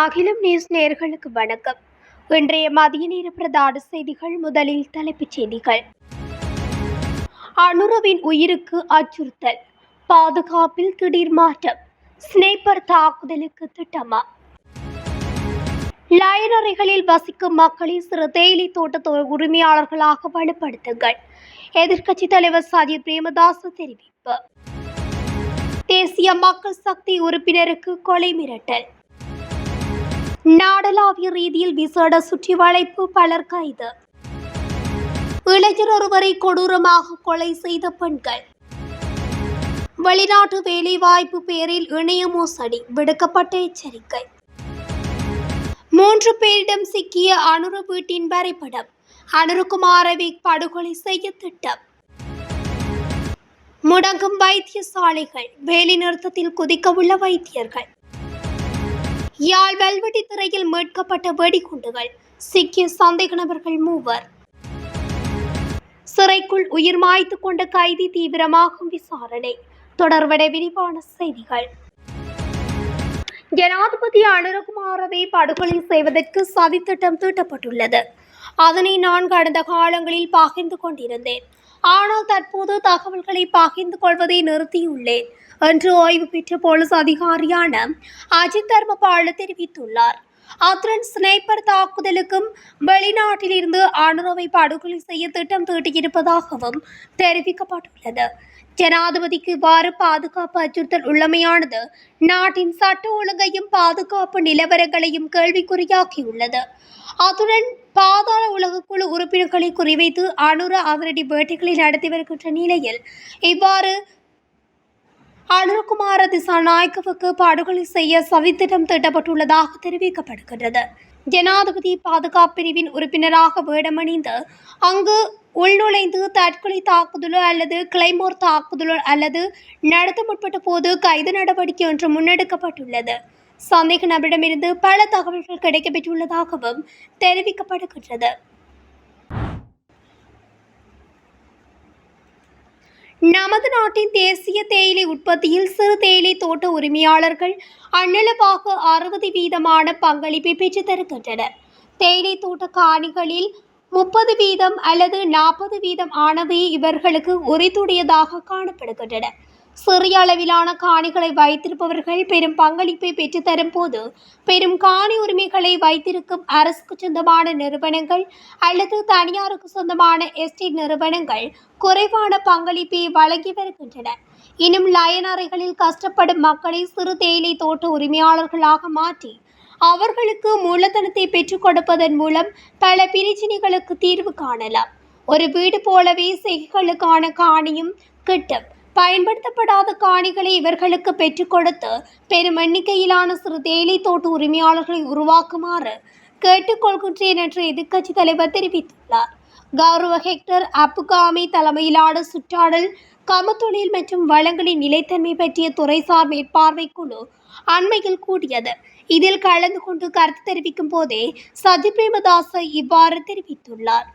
அகிலம் நியூஸ் நேயர்களுக்கு வணக்கம். இன்றைய மதிய நேர பிரதான செய்திகள் முதலில் தலைப்புச் செய்திகள். அனுரவின் உயிருக்கு அச்சுறுத்தல் பாதுகாப்பில் திடீர் மாற்றம் ஸ்னேப்பர் தாக்குதலுக்கு திட்டமா? லயனறைகளில் வசிக்கும் மக்களை சிறு தேயிலை தோட்ட உரிமையாளர்களாக வலுப்படுத்துங்கள். எதிர்க்கட்சித் தலைவர் சஜித் பிரேமதாஸ் தெரிவிப்பு. தேசிய மக்கள் சக்தி உறுப்பினருக்கு கொலை மிரட்டல் நாடளாவிய ரீதியில் விசேட சுற்றி வளைப்பு பலர் கைது. இளைஞர் ஒருவரை கொடூரமாக கொலை செய்த பெண்கள். வெளிநாட்டு வேலைவாய்ப்பு பேரில் இணைய மோசடி விடுக்கப்பட்ட எச்சரிக்கை. மூன்று பேரிடம் சிக்கிய அனுரு வீட்டின் வரைபடம் அனுருகுமாரவை படுகொலை செய்ய திட்டம். முடங்கும் வைத்தியசாலைகள் வேலை நிறுத்தத்தில் குதிக்கவுள்ள வைத்தியர்கள். யாழ் வெல்வெட்டி திரையில் மீட்கப்பட்ட வெடிகுண்டுகள் சிக்கிய சந்தேக நபர்கள் மூவர். சிறைக்குள் உயிர் மாய்த்து கொண்ட கைதி தீவிரமாகும் விசாரணை. தொடர்வடை விரிவான செய்திகள். ஜனாதிபதி அனுரகுமாரவை படுகொலை செய்வதற்கு சதித்திட்டம் தீட்டப்பட்டுள்ளது. அதனை நான் கடந்த காலங்களில் பகிர்ந்து கொண்டிருந்தேன். ஆனால் தற்போது தகவல்களை பகிர்ந்து கொள்வதை நிறுத்தியுள்ளேன் என்று ஓய்வு பெற்ற போலீஸ் அதிகாரியான அஜித் தர்மபால தெரிவித்துள்ளார். அத்துடன் ஸ்னைப்பர் தாக்குதலுக்கும் வெளிநாட்டிலிருந்து அனுரவை படுகொலை செய்ய திட்டம் தீட்டியிருப்பதாகவும் தெரிவிக்கப்பட்டுள்ளது. ஜனாதிபதிக்கு இவ்வாறு பாதுகாப்பு அச்சுறுத்தல் உள்ளமையானது நாட்டின் சட்ட ஒழுங்கையும் பாதுகாப்பு நிலவரங்களையும் கேள்விக்குறியாக்கியுள்ளது. அத்துடன் பாதாள உலக குழு உறுப்பினர்களை குறிவைத்து அனுர அதிரடி வேட்டைகளை நடத்தி வருகின்ற நிலையில் இவ்வாறு அனுரகுமார திசாநாயக்கவுக்கு படுகொலை செய்ய சதித்திட்டம் தீட்டப்பட்டுள்ளதாக தெரிவிக்கப்படுகின்றது. ஜனாதிபதி பாதுகாப்பு பிரிவின் உறுப்பினராக வேடமணிந்து அங்கு உள்நுழைந்து தற்கொலை தாக்குதலோ அல்லது கிளைமோர் தாக்குதலோ அல்லது நடத்த முற்பட்ட போது கைது நடவடிக்கை ஒன்று முன்னெடுக்கப்பட்டுள்ளது. சந்தேக நபரிடமிருந்து பல தகவல்கள் கிடைக்கப்பெற்றுள்ளதாகவும் தெரிவிக்கப்படுகின்றது. நமது நாட்டின் தேசிய தேயிலை உற்பத்தியில் சிறு தேயிலை தோட்ட உரிமையாளர்கள் அன்னளவாக அறுபது வீதமான பங்களிப்பை பெற்று தருகின்றனர். தேயிலை தோட்ட காணிகளில் முப்பது வீதம் அல்லது நாற்பது வீதம் ஆனவை இவர்களுக்கு உரித்துடையதாக காணப்படுகின்றன. சிறிய அளவிலான காணிகளை வைத்திருப்பவர்கள் பெரும் பங்களிப்பை பெற்றுத்தரும் போது பெரும் காணி உரிமைகளை வைத்திருக்கும் அரசுக்கு சொந்தமான நிறுவனங்கள் அல்லது தனியாருக்கு சொந்தமான எஸ்டேட் நிறுவனங்கள் குறைவான பங்களிப்பை வழங்கி வருகின்றன. இன்னும் லயனறைகளில் கஷ்டப்படும் மக்களை சிறு தேயிலை தோட்ட உரிமையாளர்களாக மாற்றி அவர்களுக்கு மூலதனத்தை பெற்றுக் கொடுப்பதன் மூலம் பல பிரச்சினைகளுக்கு தீர்வு காணலாம். ஒரு வீடு போலவே செய்களுக்கான காணியும் கிட்டும். பயன்படுத்தப்படாத காணிகளை இவர்களுக்கு பெற்றுக் கொடுத்து பெரும் எண்ணிக்கையிலான சிறு தேயிலை தோட்ட உரிமையாளர்களை உருவாக்குமாறு கேட்டுக்கொள்கின்றேன் என்று எதிர்க்கட்சி தலைவர் தெரிவித்துள்ளார். கௌரவ ஹெக்டர் அப்புகாமி தலைமையிலான சுற்றாடல் கமத்தொழில் மற்றும் வளங்களின் நிலைத்தன்மை பற்றிய துறைசார் மேற்பார்வை குழு அண்மையில் கூடியது. இதில் கலந்து கொண்டு கருத்து தெரிவிக்கும் போதே சஜி பிரேமதாச இவ்வாறு தெரிவித்துள்ளார்.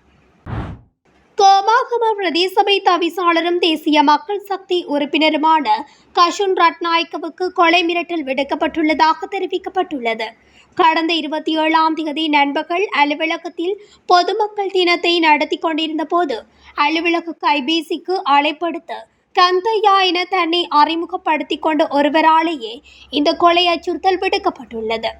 கோமாகம பிரதேசபை தவிசாளரும் தேசிய மக்கள் சக்தி உறுப்பினருமான கஷுன் ரட்நாயக்கவுக்கு கொலை மிரட்டல் விடுக்கப்பட்டுள்ளதாக தெரிவிக்கப்பட்டுள்ளது. கடந்த இருபத்தி ஏழாம் தேதி நண்பர்கள் அலுவலகத்தில் பொதுமக்கள் தினத்தை நடத்தி கொண்டிருந்த போது அலுவலக கைபேசிக்கு அழைப்படுத்த கந்தையா என தன்னை அறிமுகப்படுத்தி கொண்ட ஒருவராலேயே இந்த கொலை அச்சுறுத்தல் விடுக்கப்பட்டுள்ளது.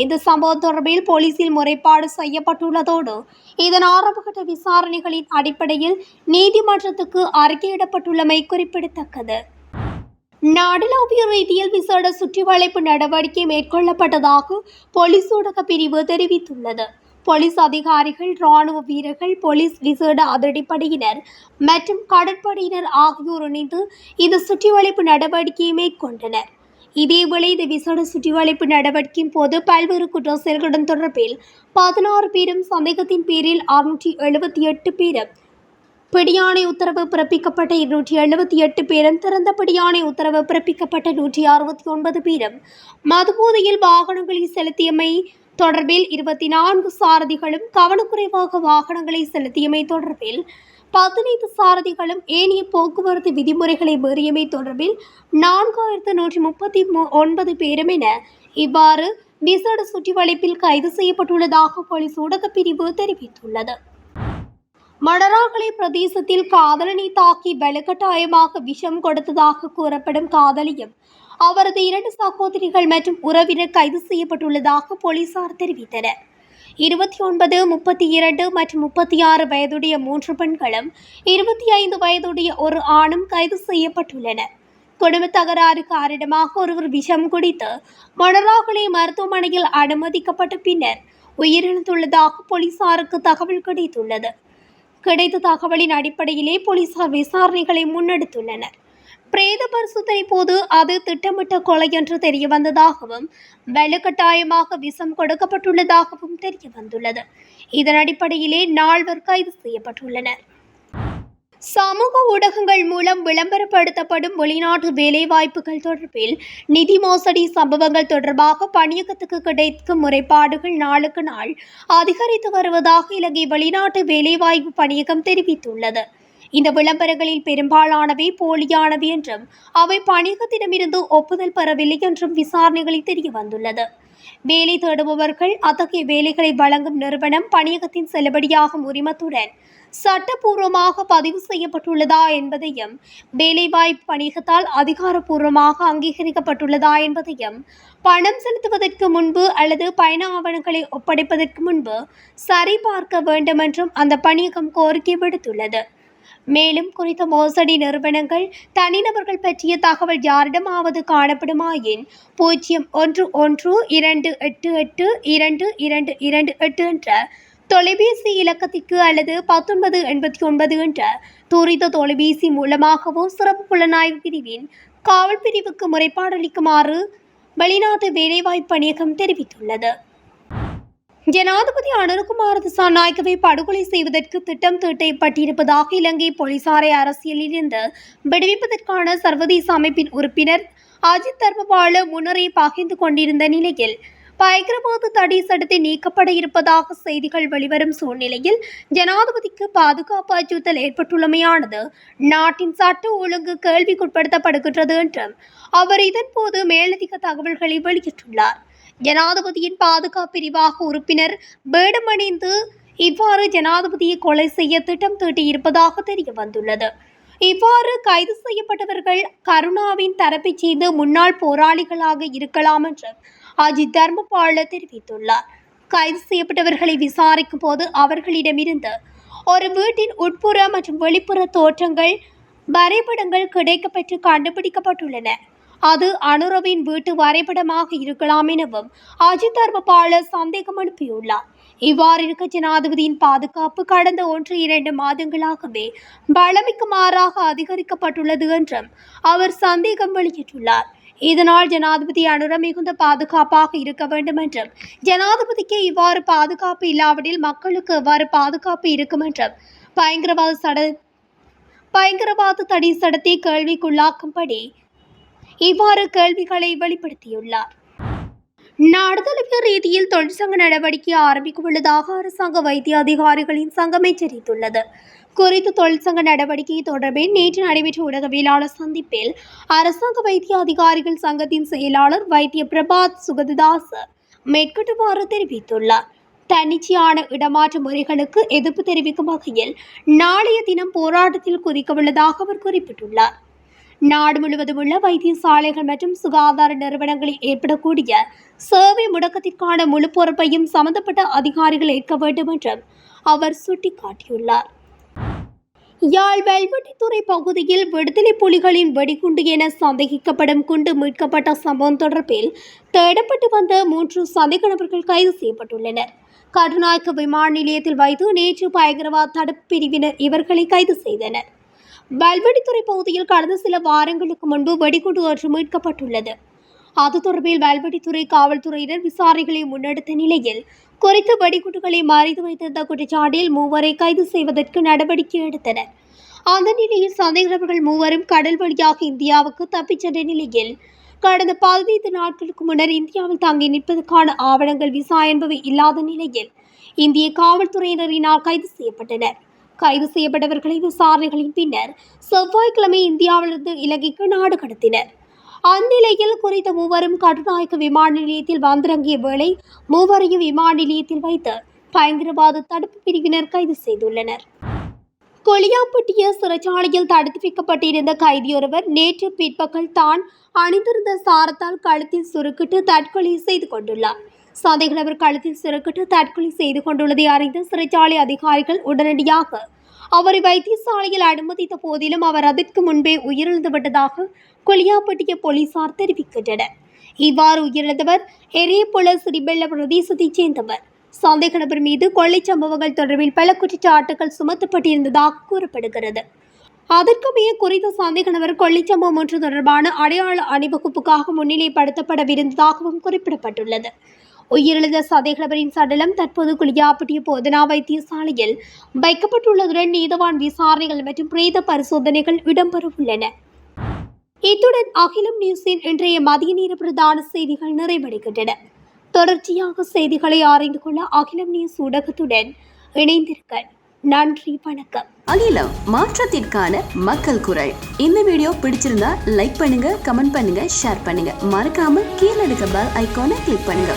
இந்த சம்பவம் தொடர்பில் போலீசில் முறைப்பாடு செய்யப்பட்டுள்ளதோடு இதன் ஆரம்பகட்ட விசாரணைகளின் அடிப்படையில் நீதிமன்றத்துக்கு அறிக்கையிடப்பட்டுள்ளமை குறிப்பிடத்தக்கது. நாடளாவிய ரீதியில் விசேட சுற்றி வளைப்பு நடவடிக்கை மேற்கொள்ளப்பட்டதாக போலீஸ் ஊடக பிரிவு தெரிவித்துள்ளது. போலீஸ் அதிகாரிகள் ராணுவ வீரர்கள் போலீஸ் விசேட அதிரடிப்படையினர் மற்றும் கடற்படையினர் ஆகியோர் இணைந்து இந்த சுற்றிவளைப்பு நடவடிக்கையை மேற்கொண்டனர். இதேவேளை இந்த விசேட சுற்றிவளைப்பு நடவடிக்கையின் போது பல்வேறு குற்ற செயல்களுடன் தொடர்பில் பதினாறு பேரும் சந்தேகத்தின் பேரில் அறுநூற்றி எழுபத்தி எட்டு பேரும் பிடியாணை உத்தரவு பிறப்பிக்கப்பட்ட இருநூற்றி எழுபத்தி எட்டு பேரும் திறந்த பிடியாணை உத்தரவு பிறப்பிக்கப்பட்ட நூற்றி அறுபத்தி ஒன்பது பேரும் மதுபோதையில் வாகனங்களை செலுத்தியமை தொடர்பில் இருபத்தி நான்கு சாரதிகளும் கவனக்குறைவாக வாகனங்களை செலுத்தியமை தொடர்பில் பதினைந்து சாரதிகளும் ஏனைய போக்குவரத்து விதிமுறைகளை மீறியமை தொடர்பில் நான்காயிரத்து நூற்றி முப்பத்தி ஒன்பது பேரும் என இவ்வாறு விசேட சுற்றிவளைப்பில் கைது செய்யப்பட்டுள்ளதாக போலீஸ் ஊடகப் பிரிவு தெரிவித்துள்ளது. மணராகலை பிரதேசத்தில் காதலனை தாக்கி வலுக்கட்டாயமாக விஷம் கொடுத்ததாக கூறப்படும் காதலியும் அவரது இரண்டு சகோதரிகள் மற்றும் உறவினர் கைது செய்யப்பட்டுள்ளதாக போலீசார் தெரிவித்தனர். இருபத்தி ஒன்பது முப்பத்தி இரண்டு மற்றும் முப்பத்தி ஆறு வயதுடைய மூன்று பெண்களும் இருபத்தி ஐந்து வயதுடைய ஒரு ஆணும் கைது செய்யப்பட்டுள்ளனர். குடும்ப தகராறு காரணமாக ஒருவர் விஷம் குடித்து மணராகலை மருத்துவமனையில் அனுமதிக்கப்பட்ட பின்னர் உயிரிழந்துள்ளதாக போலீசாருக்கு தகவல் கிடைத்துள்ளது. கிடைத்த தகவலின் அடிப்படையிலே போலீசார் விசாரணைகளை முன்னெடுத்துள்ளனர். பிரேத பரிசோதனை போது அது திட்டமிட்ட கொலை என்று தெரிய வந்ததாகவும் வலுக்கட்டாயமாக விஷம் கொடுக்கப்பட்டுள்ளதாகவும் தெரிய வந்துள்ளது இதன் அடிப்படையிலே நால்வர் கைது செய்யப்பட்டுள்ளனர். சமூக ஊடகங்கள் மூலம் விளம்பரப்படுத்தப்படும் வெளிநாட்டு வேலைவாய்ப்புகள் தொடர்பில் நிதி மோசடி சம்பவங்கள் தொடர்பாக பணியகத்துக்கு கிடைக்கும் முறைப்பாடுகள் நாளுக்கு நாள் அதிகரித்து வருவதாக இலங்கை வெளிநாட்டு வேலைவாய்ப்பு பணியகம் தெரிவித்துள்ளது. இந்த விளம்பரங்களில் பெரும்பாலானவை போலியானவை என்றும் அவை பணியகத்திடமிருந்து ஒப்புதல் பெறவில்லை என்றும் விசாரணைகளில் தெரிய வந்துள்ளது வேலை தேடுபவர்கள் அத்தகைய வேலைகளை வழங்கும் நிறுவனம் பணியகத்தின் செல்லுபடியாகும் உரிமத்துடன் சட்டப்பூர்வமாக பதிவு செய்யப்பட்டுள்ளதா என்பதையும் வேலைவாய்ப்பு பணியகத்தால் அதிகாரப்பூர்வமாக அங்கீகரிக்கப்பட்டுள்ளதா என்பதையும் பணம் செலுத்துவதற்கு முன்பு அல்லது பயண ஆவணங்களை ஒப்படைப்பதற்கு முன்பு சரிபார்க்க வேண்டும் என்றும் அந்த பணியகம் கோரிக்கை விடுத்துள்ளது. மேலும் குறித்த மோசடி நிறுவனங்கள் தனிநபர்கள் பற்றிய தகவல் யாரிடமாவது காணப்படுமாயின் பூஜ்ஜியம் ஒன்று ஒன்று இரண்டு எட்டு எட்டு இரண்டு இரண்டு இரண்டு எட்டு என்ற தொலைபேசி இலக்கத்திற்கு அல்லது பத்தொன்பது எண்பத்தி ஒன்பது என்ற துரித தொலைபேசி மூலமாகவோ சிறப்பு புலனாய்வு பிரிவின் காவல் பிரிவுக்கு முறைப்பாடளிக்குமாறு வெளிநாட்டு வேலைவாய்ப்பு பணியகம் தெரிவித்துள்ளது. ஜனாதிபதி அனுரகுமார திசாநாயக்கவை படுகொலை செய்வதற்கு திட்டம் தீட்டப்பட்டிருப்பதாக இலங்கை போலீசாரை அரசியலில் இருந்து விடுவிப்பதற்கான சர்வதேச அமைப்பின் உறுப்பினர் அஜித் தர்மபால முன்னரே பகிர்ந்து கொண்டிருந்த நிலையில் பயங்கரவாத தடை சட்டத்தை நீக்கப்பட இருப்பதாக செய்திகள் வெளிவரும் சூழ்நிலையில் ஜனாதிபதிக்கு பாதுகாப்பு அச்சுறுத்தல் ஏற்பட்டுள்ளமையானது நாட்டின் சட்ட ஒழுங்கு கேள்விக்குட்படுத்தப்படுகின்றது என்றும் அவர் இதன்போது மேலதிக தகவல்களை வெளியிட்டுள்ளார். ஜனாதிபதியின் பாதுகாப்பு பிரிவாக உறுப்பினர் வேடமணிந்து இவ்வாறு ஜனாதிபதியை கொலை செய்ய திட்டம் தீட்டியிருப்பதாக தெரிய வந்துள்ளது இவ்வாறு கைது செய்யப்பட்டவர்கள் கருணாவின் தரப்பைச் சேர்ந்த முன்னாள் போராளிகளாக இருக்கலாம் என்று அஜித் தர்மபால தெரிவித்துள்ளார். கைது செய்யப்பட்டவர்களை விசாரிக்கும் போது அவர்களிடமிருந்து ஒரு வீட்டின் உட்புற மற்றும் வெளிப்புற தோற்றங்கள் வரைபடங்கள் கிடைக்கப்பெற்று கண்டுபிடிக்கப்பட்டுள்ளன. அது அனுரவின் வீட்டு வரைபடமாக இருக்கலாம் எனவும் அஜித் தர்மபால சந்தேகம் அனுப்பியுள்ளார். இவ்வாறு இருக்க ஜனாதிபதியின் பாதுகாப்பு கடந்த ஒன்று இரண்டு மாதங்களாகவே பலமிக்கு மாறாக அதிகரிக்கப்பட்டுள்ளது என்றும் அவர் சந்தேகம் வெளியிட்டுள்ளார். இதனால் ஜனாதிபதி அனுர மிகுந்த பாதுகாப்பாக இருக்க வேண்டும் என்றும் ஜனாதிபதிக்கு இவ்வாறு பாதுகாப்பு இல்லாவிடில் மக்களுக்கு எவ்வாறு பாதுகாப்பு இருக்கும் என்றும் பயங்கரவாத சட பயங்கரவாத தடை சடத்தை கேள்விக்குள்ளாக்கும்படி இவ்வாறு கேள்விகளை வெளிப்படுத்தியுள்ளார். நாடுதழுவிய ரீதியில் தொழிற்சங்க நடவடிக்கை ஆரம்பிக்க உள்ளதாக அரசாங்க வைத்திய அதிகாரிகளின் சங்கம் எச்சரித்துள்ளது. குறித்த தொழிற்சங்க நடவடிக்கை தொடர்பில் நேற்று நடைபெற்ற ஊடகவியலாளர் சந்திப்பில் அரசாங்க வைத்திய அதிகாரிகள் சங்கத்தின் செயலாளர் வைத்திய பிரபாத் சுகததாஸ் மேற்கட்டுமாறு தெரிவித்துள்ளார். தன்னிச்சையான இடமாற்ற முறைகளுக்கு எதிர்ப்பு தெரிவிக்கும் வகையில் நாளைய தினம் போராட்டத்தில் குதிக்கவுள்ளதாக அவர் குறிப்பிட்டுள்ளார். நாடு முழுவதும் உள்ள வைத்தியசாலைகள் மற்றும் சுகாதார நிறுவனங்களில் ஏற்படக்கூடிய சேவை முடக்கத்திற்கான முழு பொறுப்பையும் சம்பந்தப்பட்ட அதிகாரிகள் ஏற்க வேண்டும் என்றும் அவர் சுட்டிக்காட்டியுள்ளார். யாழ் வெல்வெட்டித்துறை பகுதியில் விடுதலை புலிகளின் வெடிகுண்டு என சந்தேகிக்கப்படும் குண்டு மீட்கப்பட்ட சம்பவம் தொடர்பில் தேடப்பட்டு வந்த மூன்று சந்தேக நபர்கள் கைது செய்யப்பட்டுள்ளனர். கருநாயக்க விமான நிலையத்தில் வைத்து நேற்று பயங்கரவாத தடுப்பு பிரிவினர் இவர்களை கைது செய்தனர். வல்வெடித்துறை பகுதியில் கடந்த சில வாரங்களுக்கு முன்பு வெடிகுண்டு ஒன்று மீட்கப்பட்டுள்ளது. அது தொடர்பில் வல்வெடித்துறை காவல்துறையினர் விசாரணைகளை முன்னெடுத்த நிலையில் குறித்த வெடிகுண்டுகளை மறைத்து வைத்திருந்த குற்றச்சாட்டில் மூவரை கைது செய்வதற்கு நடவடிக்கை எடுத்தனர். அந்த நிலையில் சந்தேகநபர்கள் மூவரும் கடல் வழியாக இந்தியாவுக்கு தப்பிச் சென்ற நிலையில் கடந்த பதினைந்து நாட்களுக்கு முன்னர் இந்தியாவில் தங்கி நிற்பதற்கான ஆவணங்கள் விசா என்பவை இல்லாத நிலையில் இந்திய காவல்துறையினரினால் கைது செய்யப்பட்டனர். கைது செய்யப்பட்டவர்களை விசாரணைகளின் பின்னர் செவ்வாய்க்கிழமை இந்தியாவிலிருந்து இலங்கைக்கு நாடு கடத்தினர். அந்நிலையில் குறித்த மூவரும் கடுநாயக்க விமான நிலையத்தில் வந்திறங்கிய வேளை மூவரையும் விமான நிலையத்தில் வைத்து பயங்கரவாத தடுப்பு பிரிவினர் கைது செய்துள்ளனர். கொளியாப்பட்டிய சிறைச்சாலையில் தடுத்து வைக்கப்பட்டிருந்த கைதியொருவர் நேற்று பிற்பகல் தான் அணிந்திருந்த சாரத்தால் கழுத்தில் சுருக்கிட்டு தற்கொலை செய்து கொண்டுள்ளார். சந்தேக நபர் கழுத்தில் சுருக்கிட்டு தற்கொலை செய்து கொண்டுள்ளதை அறிந்த சிறைச்சாலை அதிகாரிகள் உடனடியாக அவரை வைத்தியசாலையில் அனுமதித்த போதிலும் அவர் அதற்கு முன்பே உயிரிழந்து விட்டதாக போலீசார் தெரிவிக்கின்றனர். இவ்வாறு உயிரிழந்தவர் எரேபுல சிறிபெல்ல பிரதேசத்தைச் சேர்ந்தவர். சந்தேக நபர் மீது கொள்ளைச் சம்பவங்கள் தொடர்பில் பல குற்றச்சாட்டுகள் சுமத்தப்பட்டிருந்ததாக கூறப்படுகிறது. அதற்குமே குறித்த சந்தேக நபர் கொள்ளைச்சம்பவம் ஒன்று தொடர்பான அடையாள அணிவகுப்புக்காக முன்னிலைப்படுத்தப்படவிருந்ததாகவும் குறிப்பிடப்பட்டுள்ளது. உயிரிழந்த சந்தேக சடலம் தற்போது குளியாப்பட்டிய போதனா வைத்தியசாலையில் வைக்கப்பட்டுள்ளதுடன் நீதவான் விசாரணைகள் மற்றும் பிரேத பரிசோதனைகள் இடம்பெறவுள்ளன. இத்துடன் அகிலம் நியூஸின் இன்றைய மதிய நேர பிரதான செய்திகள் நிறைவடைகின்றன. தொடர்ச்சியாக செய்திகளை அறிந்து கொள்ள அகிலம் நியூஸ் ஊடகத்துடன் இணைந்திருக்க நன்றி வணக்கம். அகிலம் மாற்றத்திற்கான மக்கள் குரல். இந்த வீடியோ பிடிச்சிருந்தா லைக் பண்ணுங்க கமெண்ட் பண்ணுங்க ஷேர் பண்ணுங்க. மறக்காம கீழே இருக்க பெல் ஐக்கானை கிளிக் பண்ணுங்க.